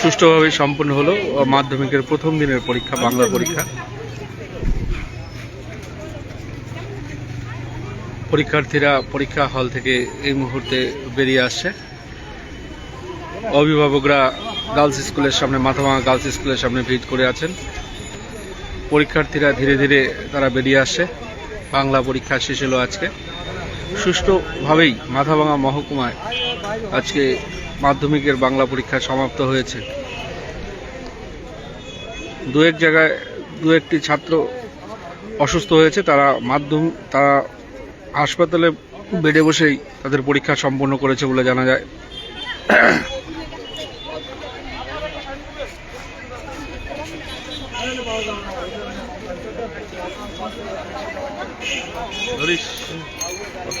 সুষ্ঠুভাবে সম্পন্ন হলো মাধ্যমিকের প্রথম দিনের পরীক্ষা, বাংলা পরীক্ষা। পরীক্ষার্থীরা পরীক্ষা হল থেকে এই মুহূর্তে বেরিয়ে আসছে। অভিভাবকরা গার্লস স্কুলের সামনে, মাথাভাঙা গার্লস স্কুলের সামনে ভিড় করে আছেন। পরীক্ষার্থীরা ধীরে ধীরে তারা বেরিয়ে আসছে। বাংলা পরীক্ষা শেষ হলো আজকে। সুষ্ঠুভাবেই মাথাভাঙা মহকুমায় আজকে মাধ্যমিকের বাংলা পরীক্ষা সমাপ্ত হয়েছে। দু এক জায়গায় দু একটি ছাত্র অসুস্থ হয়েছে, তারা মাধ্যম, তারা হাসপাতালে বেডে বসেই তাদের পরীক্ষা সম্পন্ন করেছে বলে জানা যায়। ধরিস। মাছ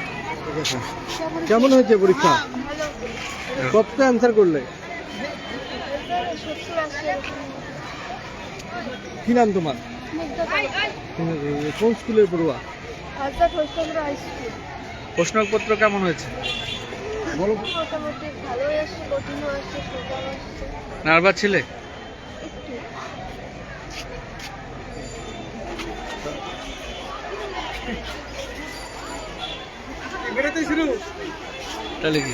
কেমন হয়েছে পরীক্ষা? কত অ্যান্সার করলে? কি নাম তোমার? কোন স্কুলের পড়ুয়া? প্রশ্নপত্র কেমন হয়েছে? নার্ভাস ছিলে? তাহলে কি?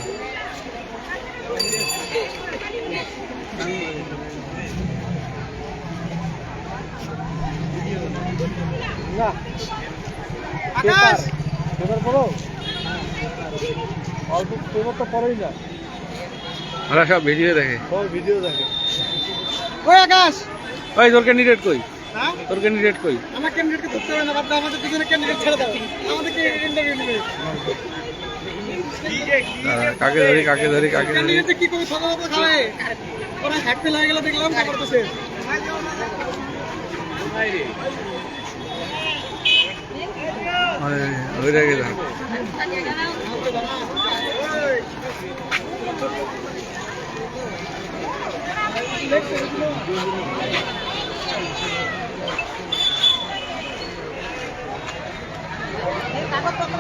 অল্প পেপার তো ওরা সব ভিডিও দেখে। সব ভিডিও দেখে। ওই আকাশ? ওই তোর ক্যান্ডিডেট কই? তোর ক্যান্ডিডেট কই? আমার ক্যান্ডিডেটকে ধরতে হবে না বাদ আমাদের দুজনে ক্যান্ডিডেট ছেড়ে দাও। আমাদেরকে ইন্টারভিউ নেবে। কাকে ধরি কাকে ধরি কাকে ধরি? ক্যান্ডিডেট কি করে সদা সদা খাবে। ওরা হ্যাকতে লাগে গেলে দেখলাম শেষ ওই- ওইটাকে ধর এখন বেরোবো ধর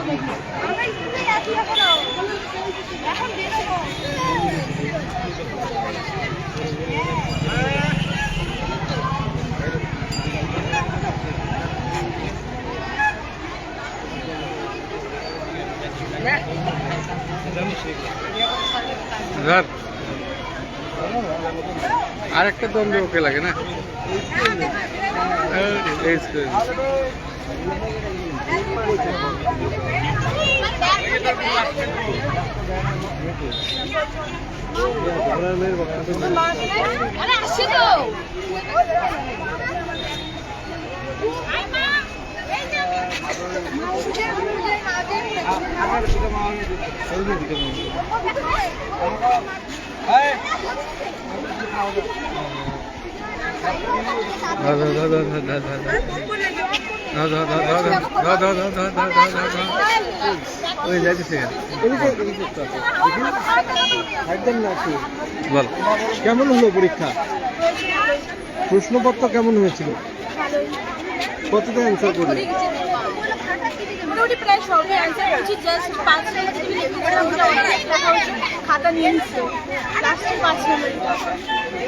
আর একটা দ্বন্দ্ব ওকে লাগে না? এই দাদা দাদা দাদা দাদা বল কেমন হলো পরীক্ষা? প্রশ্নপত্র কেমন হয়েছিল? কতটা অ্যান্সার করলে? মোটামুটি প্রায় সবই অ্যান্সার করছি জাস্ট পাঁচ নম্বর যদি লেখা করা হতো ওটা এক লেখা হচ্ছে খাতা নিয়ে নিচ্ছে লাস্টে পাঁচ নম্বরটা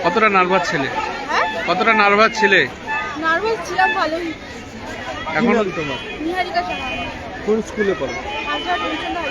কতটা নার্ভাস ছেলে? হ্যাঁ? কতটা নার্ভাস ছেলে? নার্ভাস ছিলাম ভালোই। এখনও তোমার নিহারিকা কোন স্কুলে পড়ো? হাজার হাই স্কুল।